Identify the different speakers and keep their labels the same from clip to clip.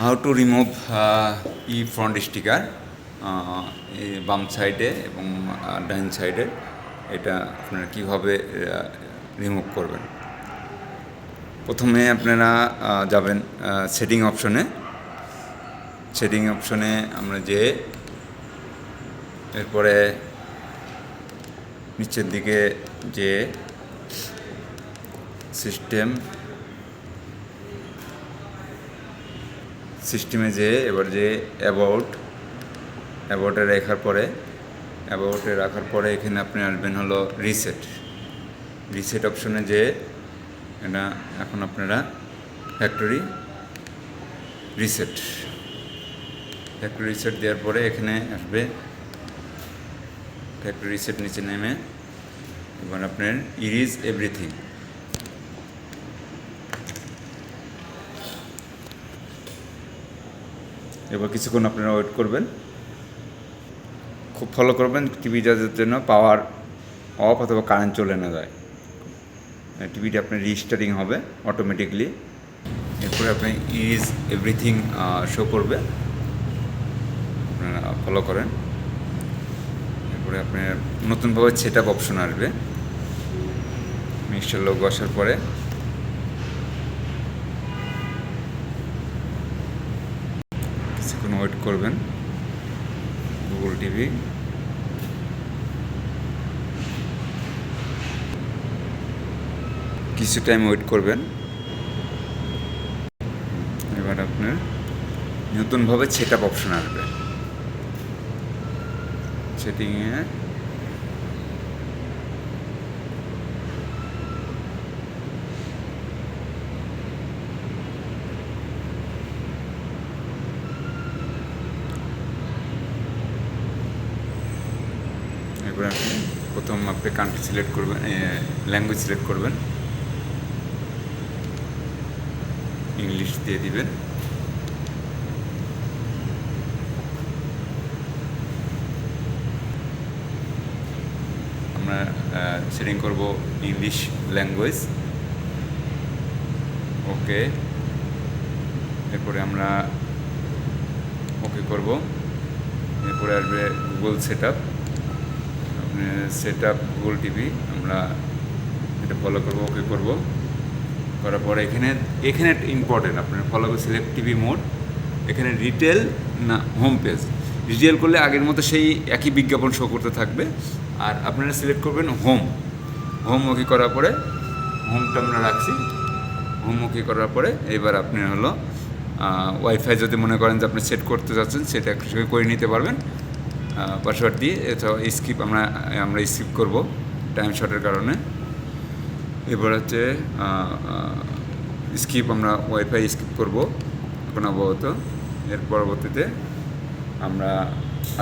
Speaker 1: How to remove E front sticker বাম সাইডে এবং ডাইন সাইডে এটা আপনারা কীভাবে রিমুভ করবেন? প্রথমে আপনারা যাবেন সেটিং অপশনে সেটিং অপশনে আমরা যে, এরপরে নিচের দিকে যে সিস্টেম সিস্টেমে যে, এবার যে অ্যাবাউট, অ্যাবাউটে রাখার পরে, অ্যাবাউটে রাখার পরে এখানে আপনি আসবেন হলো রিসেট। রিসেট অপশনে যে, এটা এখন আপনারা ফ্যাক্টরি রিসেট। ফ্যাক্টরি রিসেট দেওয়ার পরে এখানে আসবে। ফ্যাক্টরি রিসেট নিচে নেমে, এবার আপনার ইরিজ এভরিথিং। এবার কিছুক্ষণ আপনারা ওয়েট করবেন। খুব ফলো করবেন টিভি যাদের জন্য পাওয়ার অফ অথবা কারেন্ট চলে না যায়। টিভিটা আপনার রিস্টারিং হবে অটোমেটিকলি এরপরে আপনি ইজ এভরিথিং শো করবে। আপনারা ফলো করেন। এরপরে আপনার নতুনভাবে সেট আপ অপশন আসবে। মিক্সচার লোক আসার পরে কিছুক্ষণ ওয়েট করবেন। গুগল টিভি কিছু টাইম ওয়েট করবেন। এবার আপনার নতুনভাবে সেট আপ অপশন আসবে। সেটিংয়ে এবার আপনি প্রথম আপনি কান্ট্রি সিলেক্ট করবেন ল্যাঙ্গুয়েজ সিলেক্ট করবেন। ইংলিশ দিয়ে দিবেন। আমরা সেটিং করব ইংলিশ ল্যাঙ্গুয়েজ ওকে এরপরে আমরা ওকে করব। এরপরে আসবে Google set up set up Google TV আমরা এটা ফলো করব ওকে করব। করার পরে এখানে এখানে ইম্পর্টেন্ট আপনার ফলো করবে সিলেক্ট টিভি মোড এখানে রিটেল না হোম পেজ রিটেল করলে আগের মতো সেই একই বিজ্ঞাপন শো করতে থাকবে। আর আপনারা সিলেক্ট করবেন হোম হোম ওকে করার পরে হোমটা আমরা রাখছি। হোম ওকে করার পরে এবার আপনি হলো ওয়াইফাই যদি মনে করেন যে আপনি সেট করতে যাচ্ছেন, সেটা করে নিতে পারবেন। পাসওয়ার্ড দিয়ে এছাড়াও স্কিপ আমরা আমরা স্কিপ করব টাইম শর্টের কারণে। এবার হচ্ছে স্কিপ আমরা ওয়াইফাই স্কিপ করব এখন আপাতত। এর পরবর্তীতে আমরা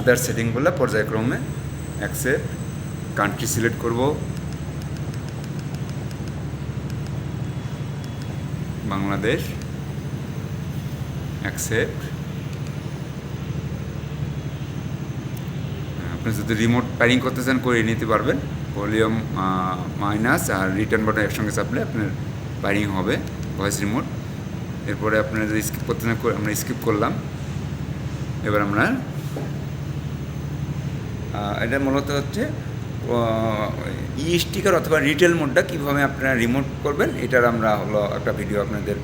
Speaker 1: আদার সেটিংগুলো পর্যায়ক্রমে অ্যাকসেপ্ট কান্ট্রি সিলেক্ট করব। বাংলাদেশ অ্যাকসেপ্ট আপনি যদি রিমোট প্যারিং করতে চান করে নিতে পারবেন। ভলিউম মাইনাস আর রিটার্ন বাটন একসঙ্গে চাপলে আপনার প্যারিং হবে ভয়েস রিমোট এরপরে আপনারা যদি স্কিপ করতে করে- আমরা স্কিপ করলাম। এবার আমরা এটা মূলত হচ্ছে ই স্টিকার অথবা রিটেল মোডটা কীভাবে আপনারা রিমোট করবেন, এটার আমরা হলো একটা ভিডিও আপনাদের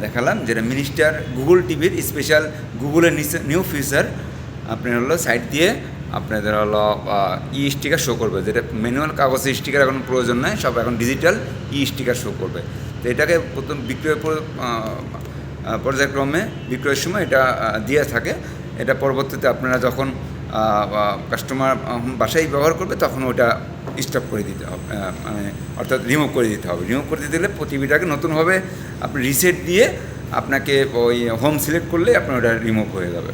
Speaker 1: দেখালাম। যেটা মিনিস্টার গুগল টিভির স্পেশাল গুগলের নিউ ফিচার আপনার হলো সাইট দিয়ে আপনাদের হলো ই স্টিকার শো করবে। যেটা ম্যানুয়াল কাগজের স্টিকার এখন প্রয়োজন নয় সব এখন ডিজিটাল ই স্টিকার শো করবে। তো এটাকে প্রথম বিক্রয় পর্যায়ক্রমে বিক্রয়ের সময় এটা দিয়ে থাকে। এটা পরবর্তীতে আপনারা যখন কাস্টমার বাসায় ব্যবহার করবে, তখন ওটা স্টপ করে দিতে হবে মানে অর্থাৎ রিমুভ করে দিতে হবে। রিমুভ করে দিতে দিলে টিভিটাকে নতুনভাবে আপনি রিসেট দিয়ে আপনাকে ওই হোম সিলেক্ট করলে আপনার ওটা রিমুভ হয়ে যাবে।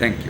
Speaker 1: Thank you